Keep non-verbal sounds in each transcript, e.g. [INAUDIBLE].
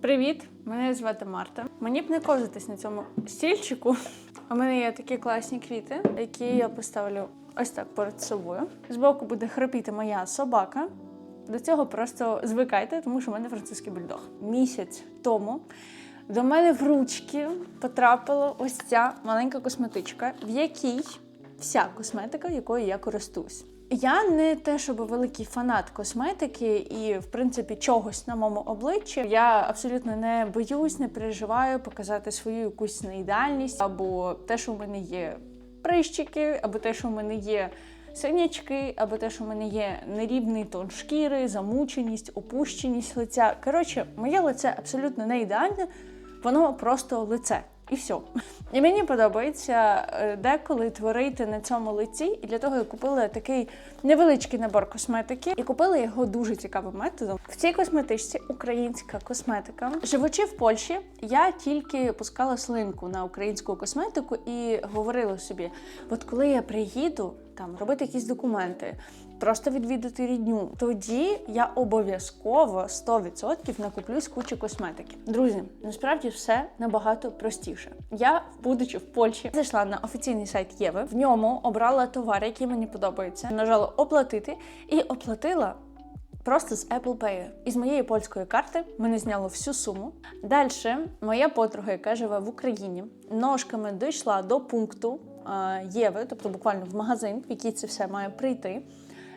Привіт! Мене звати Марта. Мені б не ковзатись на цьому стільчику. У мене є такі класні квіти, які я поставлю ось так перед собою. Збоку буде храпіти моя собака. До цього просто звикайте, тому що в мене французький бульдог. Місяць тому до мене в ручки потрапила ось ця маленька косметичка, в якій вся косметика, якою я користуюсь. Я не те, щоб великий фанат косметики і, в принципі, чогось на моєму обличчі. Я абсолютно не боюсь, не переживаю показати свою якусь неідеальність, або те, що в мене є прищики, або те, що в мене є синячки, або те, що в мене є нерівний тон шкіри, замученість, опущеність лиця. Коротше, моє лице абсолютно не ідеальне, воно просто лице. І все. І мені подобається е, деколи творити на цьому лиці. І для того я купила такий невеличкий набор косметики і купила його дуже цікавим методом. В цій косметичці українська косметика. Живучи в Польщі, я тільки пускала слинку на українську косметику і говорила собі: от коли я приїду там робити якісь документи, просто відвідати рідню, тоді я обов'язково 100% накуплюсь кучу косметики. Друзі, насправді все набагато простіше. Я, будучи в Польщі, зайшла на офіційний сайт Єви, в ньому обрала товар, який мені подобається, нажала оплатити і оплатила. Просто з Apple Pay. Із моєї польської карти мене зняло всю суму. Далі моя подруга, яка живе в Україні, ножками дійшла до пункту Єви, тобто буквально в магазин, в який це все має прийти.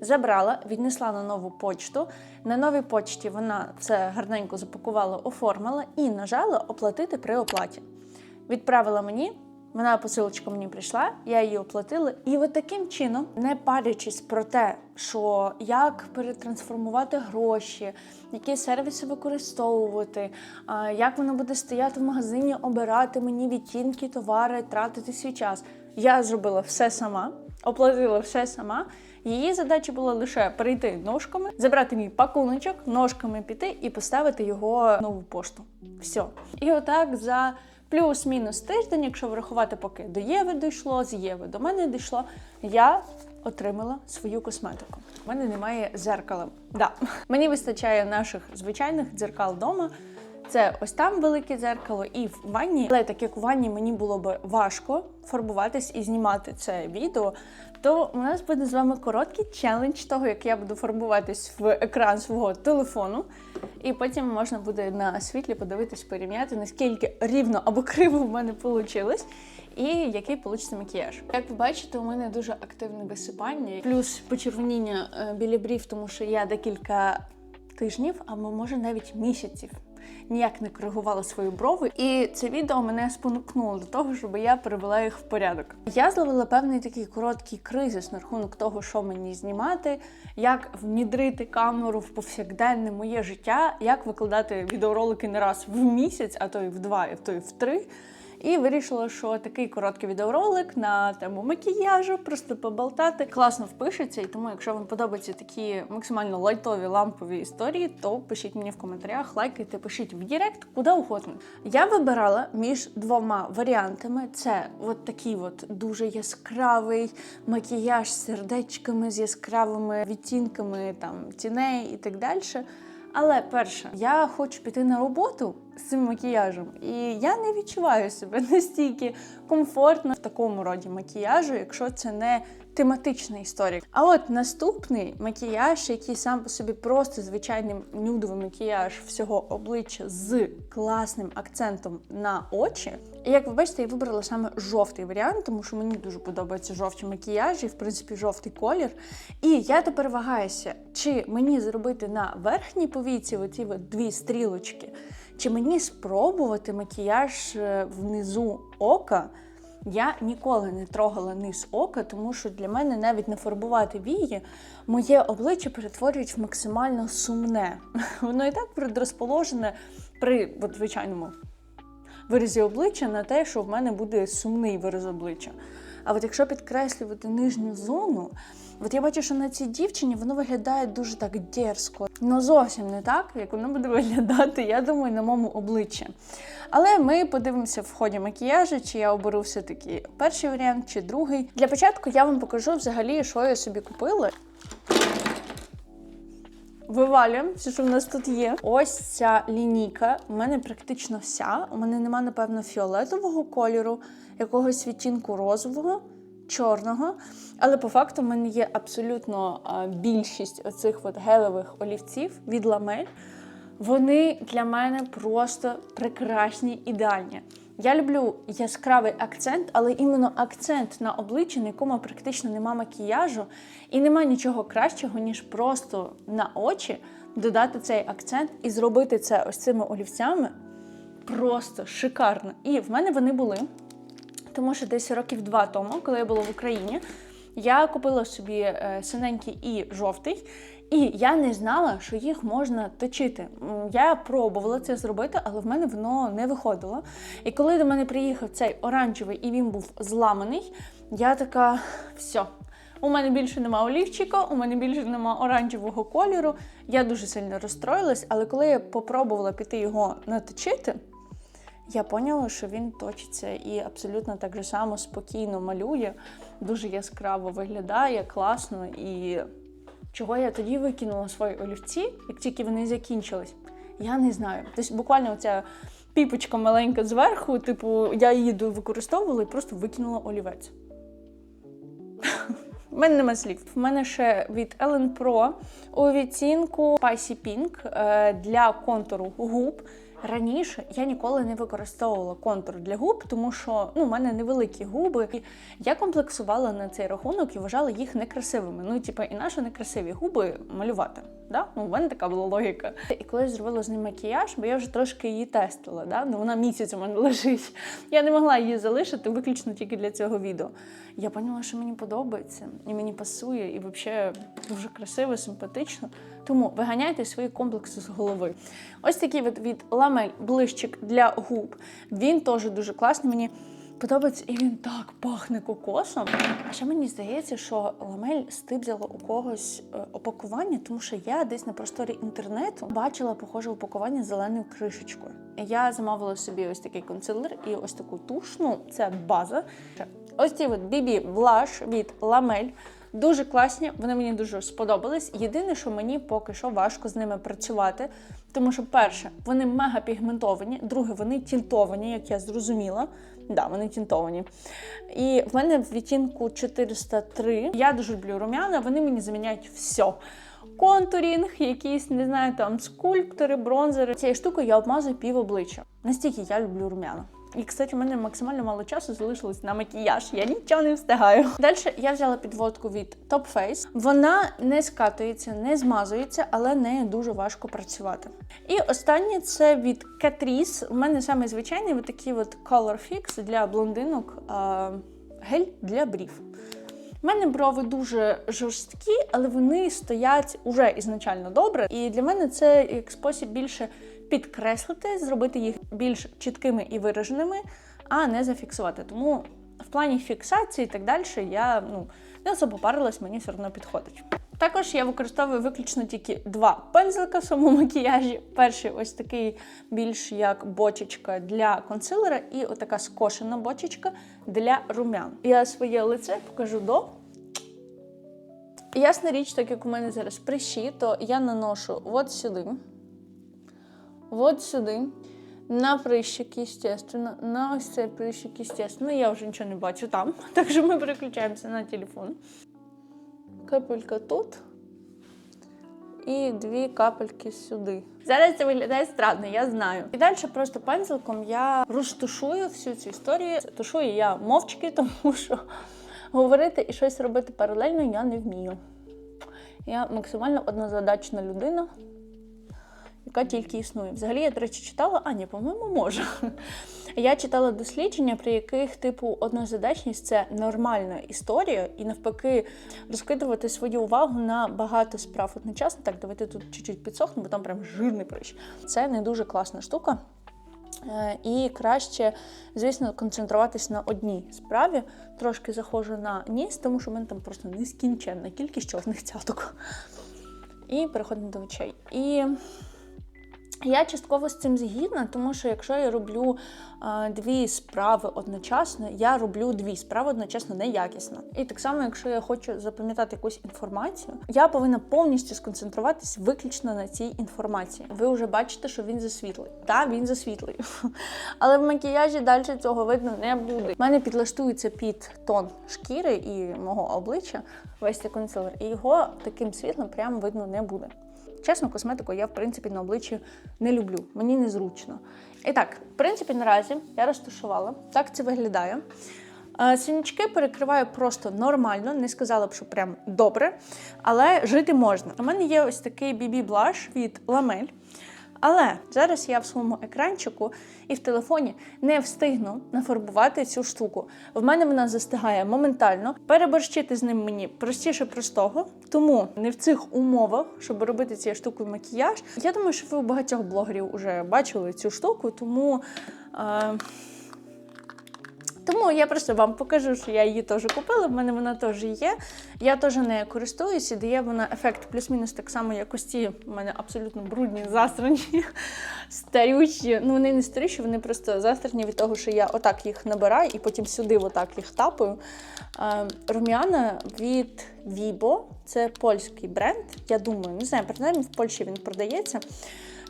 Забрала, віднесла на нову почту. На новій почті вона це гарненько запакувала, оформила і нажала оплатити при оплаті. Відправила мені. Вона посилочка мені прийшла, я її оплатила, і от таким чином, не парячись про те, що як перетрансформувати гроші, які сервіси використовувати, як воно буде стояти в магазині, обирати мені відтінки, товари, тратити свій час. Я зробила все сама, оплатила все сама. Її задача була лише прийти ножками, забрати мій пакуночок, ножками піти і поставити його на нову пошту. Все. І отак за плюс-мінус тиждень, якщо врахувати, поки до Єви дійшло, з Єви до мене дійшло, я отримала свою косметику. У мене немає зеркала. Да. [LAUGHS] Мені вистачає наших звичайних дзеркал вдома. Це ось там велике дзеркало і в ванні. Але так як у ванні мені було б важко фарбуватись і знімати це відео, то у нас буде з вами короткий челендж того, як я буду фарбуватись в екран свого телефону. І потім можна буде на світлі подивитись, порівняти, наскільки рівно або криво в мене вийшло. І який вийде макіяж. Як ви бачите, у мене дуже активне висипання, плюс почервоніння е, біля брів, тому що я декілька тижнів, або може навіть місяців ніяк не коригувала свої брови. І це відео мене спонукнуло до того, щоб я привела їх в порядок. Я зловила певний такий короткий кризис на рахунок того, що мені знімати, як внідрити камеру в повсякденне моє життя, як викладати відеоролики не раз в місяць, а то й в два, і то й в три. І вирішила, що такий короткий відеоролик на тему макіяжу, просто поболтати, класно впишеться. І тому, якщо вам подобаються такі максимально лайтові лампові історії, то пишіть мені в коментарях, лайкайте, пишіть в Директ, куди угодно. Я вибирала між двома варіантами: це от такий от дуже яскравий макіяж з сердечками, з яскравими відтінками там тіней і так далі. Але перше, я хочу піти на роботу з цим макіяжем, і я не відчуваю себе [LAUGHS] настільки комфортно в такому роді макіяжу, якщо це не тематична історія. А от наступний макіяж, який сам по собі просто звичайний нюдовий макіяж всього обличчя з класним акцентом на очі. І як ви бачите, я вибрала саме жовтий варіант, тому що мені дуже подобаються жовті макіяжі, в принципі, жовтий колір. І я тепер вагаюся, чи мені зробити на верхній повіці оці дві стрілочки, чи мені спробувати макіяж е, внизу ока. Я ніколи не трогала низ ока, тому що для мене навіть не фарбувати вії, моє обличчя перетворюють в максимально сумне. [LAUGHS] Воно і так предрозположене при от, звичайному виразі обличчя на те, що в мене буде сумний вираз обличчя. А от якщо підкреслювати нижню зону, от я бачу, що на цій дівчині воно виглядає дуже так дерзко. Ну зовсім не так, як воно буде виглядати, я думаю, на моєму обличчі. Але ми подивимося в ході макіяжу, чи я оберу все-таки перший варіант, чи другий. Для початку я вам покажу взагалі, що я собі купила. Вивалюємо все, що в нас тут є. Ось ця лінійка. У мене практично вся. У мене нема, напевно, фіолетового кольору, якогось відтінку розового, чорного. Але по факту в мене є абсолютно більшість оцих от гелевих олівців від ламель. Вони для мене просто прекрасні, ідеальні. Я люблю яскравий акцент, але іменно акцент на обличчі, на якому практично нема макіяжу, і нема нічого кращого, ніж просто на очі додати цей акцент і зробити це ось цими олівцями. Просто шикарно. І в мене вони були, тому що десь років два тому, коли я була в Україні, я купила собі е, синенький і жовтий. І я не знала, що їх можна точити. Я пробувала це зробити, але в мене воно не виходило. І коли до мене приїхав цей оранжевий і він був зламаний, я така: все, у мене більше нема олівчика, у мене більше нема оранжевого кольору. Я дуже сильно розстроїлась, але коли я попробувала піти його наточити, я поняла, що він точиться і абсолютно так же само спокійно малює, дуже яскраво виглядає, класно і. Чого я тоді викинула свої олівці, як тільки вони закінчились, я не знаю. Тобто буквально оця піпочка маленька зверху, типу, я її використовувала і просто викинула олівець. [LAUGHS] У мене нема слів. В мене ще від Ellen Pro у відцінку Spicy Pink е, для контуру губ. Раніше я ніколи не використовувала контур для губ, тому що ну, у мене невеликі губи. І я комплексувала на цей рахунок і вважала їх некрасивими. Ну, типу, і наші некрасиві губи малювати. Да? Ну, у мене така була логіка. І коли я зробила з ним макіяж, бо я вже трошки її тестила, да? ну, вона місяць у мене [LAUGHS] лежить. Я не могла її залишити виключно тільки для цього відео. Я поняла, що мені подобається, і мені пасує, і взагалі дуже красиво, симпатично. Тому виганяйте свої комплекси з голови. Ось такий від, від ламель блищик для губ. Він теж дуже класний. Мені подобається, і він так пахне кокосом. А ще мені здається, що ламель стибзала у когось е, опакування, тому що я десь на просторі інтернету бачила похоже упакування зеленою кришечкою. Я замовила собі ось такий консилер і ось таку туш. Ну, це база. Ось ці от BB Blush від ламель. Дуже класні, вони мені дуже сподобались. Єдине, що мені поки що важко з ними працювати, тому що, перше, вони мега пігментовані, друге, вони тінтовані, як я зрозуміла. Да, вони тінтовані. І в мене в відтінку 403. Я дуже люблю рум'яна, вони мені заміняють все. Контурінг, якісь, не знаю, там скульптори, бронзери. Цією штукою я обмазую пів обличчя. Настільки я люблю рум'яна. І, кстати, у мене максимально мало часу залишилось на макіяж. Я нічого не встигаю. Далі я взяла підводку від Top Face. Вона не скатується, не змазується, але нею дуже важко працювати. І останнє це від Catrice. У мене саме звичайний такий от Color Fix для блондинок. А, гель для брів. У мене брови дуже жорсткі, але вони стоять уже ізначально добре. І для мене це як спосіб більше підкреслити, зробити їх більш чіткими і вираженими, а не зафіксувати. Тому в плані фіксації і так далі я ну, не особо парилась, мені все одно підходить. Також я використовую виключно тільки два пензлика в своєму макіяжі. Перший ось такий більш як бочечка для консилера, і отака скошена бочечка для румян. Я своє лице покажу до. Ясна річ, так як у мене зараз прищі, то я наношу от сюди, от сюди, на прищик, естественно, на ось цей прищик, естественно. Я вже нічого не бачу там, [LAUGHS] так що ми переключаємося на телефон. Капелька тут. І дві капельки сюди. Зараз це виглядає странно, я знаю. І далі просто пензликом я розтушую всю цю історію. Тушую я мовчки, [LAUGHS] тому що говорити і щось робити паралельно я не вмію. Я максимально однозадачна людина, яка тільки існує. Взагалі, я, до речі, читала, а ні, по-моєму, можу. Я читала дослідження, при яких, типу, однозадачність це нормальна історія, і навпаки, розкидувати свою увагу на багато справ одночасно. Так, давайте тут чуть-чуть підсохну, бо там прям жирний прищ. Це не дуже класна штука. Е, І краще, звісно, концентруватись на одній справі. Трошки заходжу на ніс, тому що в мене там просто нескінченна кількість чорних цяток. І переходимо до очей. І Я частково з цим згідна, тому що якщо я роблю е, дві справи одночасно, я роблю дві справи одночасно неякісно. І так само, якщо я хочу запам'ятати якусь інформацію, я повинна повністю сконцентруватись виключно на цій інформації. Ви вже бачите, що він засвітлий. Так, він засвітлий. [LAUGHS] Але в макіяжі далі цього видно не буде. У мене підлаштується під тон шкіри і мого обличчя весь цей консилер, і його таким світлом прямо видно не буде. Чесно, косметику я в принципі на обличчі не люблю, мені незручно. І так, в принципі, наразі я розташувала. Так це виглядає. Е, Синячки перекриваю просто нормально, не сказала б, що прям добре, але жити можна. У мене є ось такий BB блаш від Ламель. Але зараз я в своєму екранчику і в телефоні не встигну нафарбувати цю штуку. В мене вона застигає моментально. Переборщити з ним мені простіше простого, тому не в цих умовах, щоб робити цією штукою макіяж. Я думаю, що ви у багатьох блогерів вже бачили цю штуку, тому. Е- тому я просто вам покажу, що я її теж купила. В мене вона теж є. Я теж нею користуюсь і дає вона ефект плюс-мінус так само, як ось ці у мене абсолютно брудні, засрані, старючі. Ну, вони не старіші, вони просто засрані від того, що я отак їх набираю і потім сюди отак їх тапаю. Е, Рум'яна від Vibo. Це польський бренд. Я думаю, не знаю, принаймні в Польщі він продається.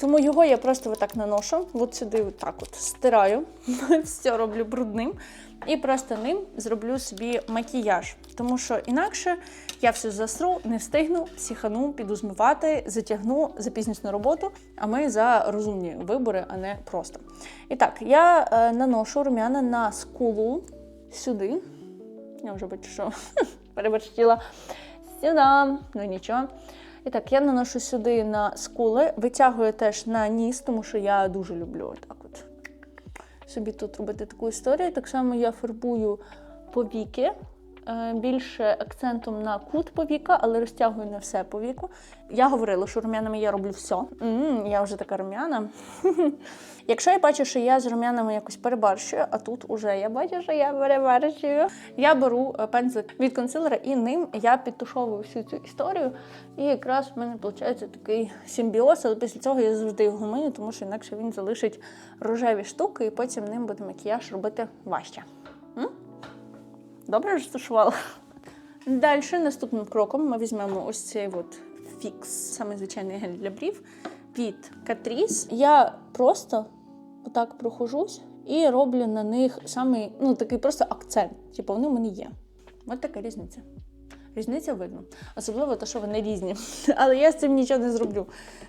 Тому його я просто отак наношу, от сюди отак от стираю, [LAUGHS] все роблю брудним. І просто ним зроблю собі макіяж. Тому що інакше я все засру, не встигну, психану, піду змивати, затягну, запізнюсь на роботу, а ми за розумні вибори, а не просто. І так, я е, наношу рум'яна на скулу сюди. Я вже бачу, що [LAUGHS] переборщила сюди, ну нічого. І так, я наношу сюди на скули, витягую теж на ніс, тому що я дуже люблю так от собі тут робити таку історію. Так само я фарбую повіки. Е, Більше акцентом на кут повіка, але розтягую не все повіку. Я говорила, що рум'янами я роблю все. м я вже така рум'яна. [LAUGHS] Якщо я бачу, що я з рум'янами якось перебарщую, а тут уже я бачу, що я перебарщую, я беру е, пензлик від консилера і ним я підтушовую всю цю історію. І якраз в мене виходить такий симбіоз, але після цього я завжди його мию, тому що інакше він залишить рожеві штуки, і потім ним буде макіяж робити важче. Добре розташувала? Далі наступним кроком ми візьмемо ось цей от фікс, саме звичайний гель для брів від Catrice. Я просто отак прохожусь і роблю на них самий, ну такий просто акцент. Типу вони в мене є. Ось така різниця. Різниця видно. Особливо те, що вони різні. [LAUGHS] Але я з цим нічого не зроблю.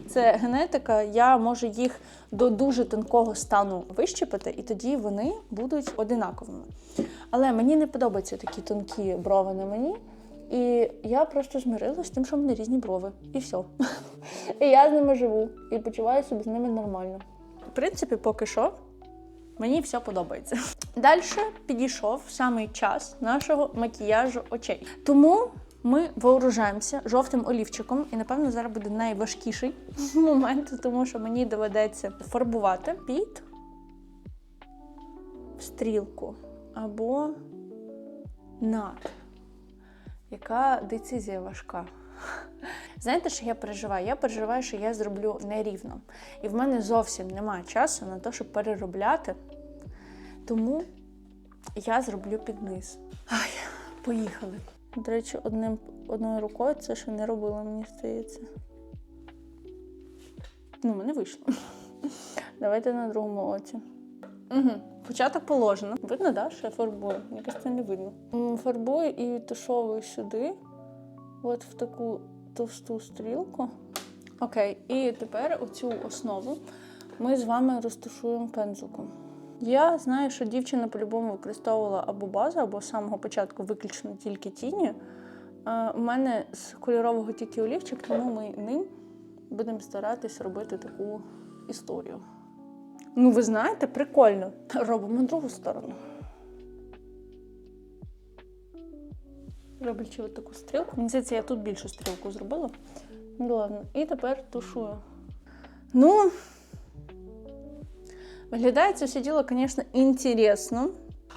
Це генетика, я можу їх до дуже тонкого стану вищипати, і тоді вони будуть одинаковими. Але мені не подобаються такі тонкі брови на мені. І я просто змирилася з тим, що в мене різні брови. І все. І я з ними живу і почуваю себе з ними нормально. В принципі, поки що. Мені все подобається. Далі підійшов самий час нашого макіяжу очей. Тому ми вооружаємося жовтим олівчиком, і напевно зараз буде найважкіший [LAUGHS] момент, тому що мені доведеться фарбувати під стрілку або над. Яка децизія важка. [LAUGHS] Знаєте, що я переживаю? Я переживаю, що я зроблю нерівно. І в мене зовсім немає часу на те, щоб переробляти. Тому я зроблю під низ. Ай, поїхали. До речі, одним, одною рукою це ще не робила, мені здається. Ну, мене вийшло. [LAUGHS] Давайте на другому оці. Угу. Початок положено. Видно, да, що я фарбую? Якось це не видно. Фарбую і тушовую сюди, от в таку товсту стрілку. Окей, і тепер оцю основу ми з вами розташуємо пензликом. Я знаю, що дівчина по-любому використовувала або базу, або з самого початку виключно тільки тіні. Е, У мене з кольорового тільки олівчик, тому ми ним будемо старатись робити таку історію. Ну, ви знаєте, прикольно. [LAUGHS] Робимо другу сторону. Роблячи от таку стрілку. Мені здається, я тут більшу стрілку зробила. Ну. І тепер тушую. Ну, виглядає це все діло, звісно, інтересно.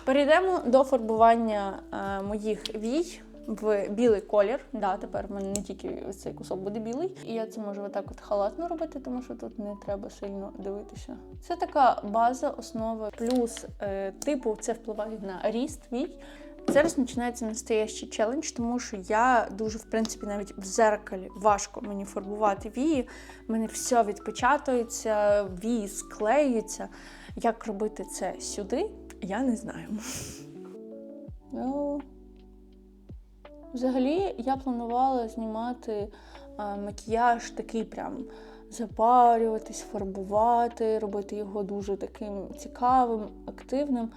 Перейдемо до фарбування е, моїх вій. В білий колір. Да, тепер в мене не тільки цей кусок буде білий. І я це можу отак от халатно робити, тому що тут не треба сильно дивитися. Це така база, основа, плюс е, типу це впливає на ріст твій. Зараз починається настоящий челендж, тому що я дуже, в принципі, навіть в зеркалі важко мені фарбувати вії. У мене все відпечатується, вії склеюються. Як робити це сюди, я не знаю. Взагалі, я планувала знімати а, макіяж такий прям запарюватись, фарбувати, робити його дуже таким цікавим, активним.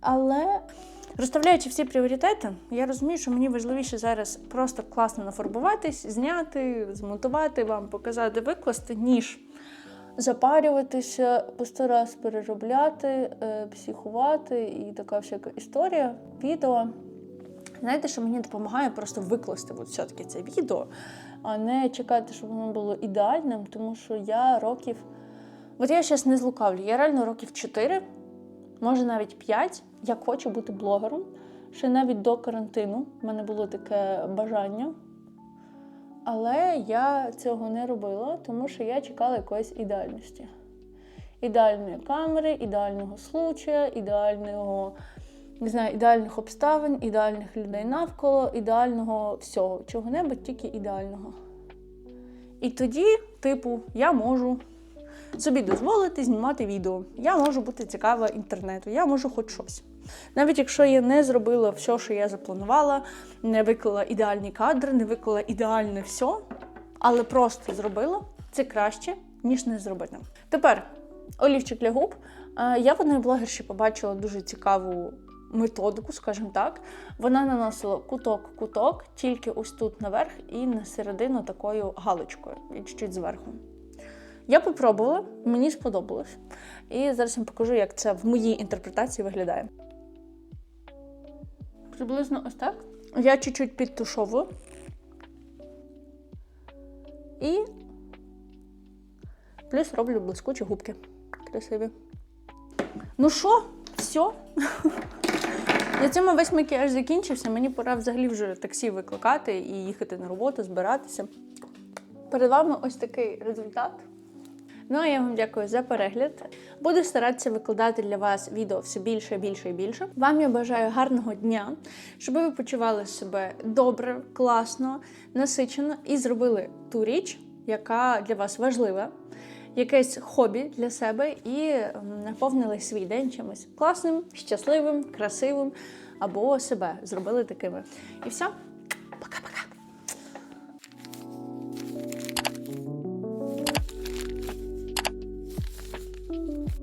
Але розставляючи всі пріоритети, я розумію, що мені важливіше зараз просто класно нафарбуватись, зняти, змонтувати вам, показати, викласти, ніж запарюватися, по раз переробляти, е, психувати і така всяка історія. Відео. Знаєте, що мені допомагає просто викласти от все-таки це відео, а не чекати, щоб воно було ідеальним, тому що я років. От я зараз не злукавлю, я реально років 4, може навіть 5, як хочу бути блогером. Ще навіть до карантину в мене було таке бажання. Але я цього не робила, тому що я чекала якоїсь ідеальності. Ідеальної камери, ідеального случая, ідеального, не знаю, ідеальних обставин, ідеальних людей навколо, ідеального всього, чого-небудь, тільки ідеального. І тоді, типу, я можу собі дозволити знімати відео. Я можу бути цікава інтернету, я можу хоч щось. Навіть якщо я не зробила все, що я запланувала, не виклала ідеальні кадри, не виклала ідеальне все, але просто зробила, це краще, ніж не зробити. Тепер олівчик для губ. Е, Я в одної блогерші побачила дуже цікаву методику, скажімо так. Вона наносила куток-куток, тільки ось тут наверх і на середину такою галочкою, і чуть-чуть зверху. Я попробувала, мені сподобалось. І зараз вам покажу, як це в моїй інтерпретації виглядає. Приблизно ось так. Я чуть-чуть підтушовую. І плюс роблю блискучі губки. Красиві. Ну що, все? [LAUGHS] На цьому весь макіяж закінчився. Мені пора взагалі вже таксі викликати і їхати на роботу, збиратися. Перед вами ось такий результат. Ну а я вам дякую за перегляд. Буду старатися викладати для вас відео все більше, більше і більше. Вам я бажаю гарного дня, щоб ви почували себе добре, класно, насичено і зробили ту річ, яка для вас важлива, якесь хобі для себе і наповнили свій день чимось класним, щасливим, красивим або себе зробили такими. І все.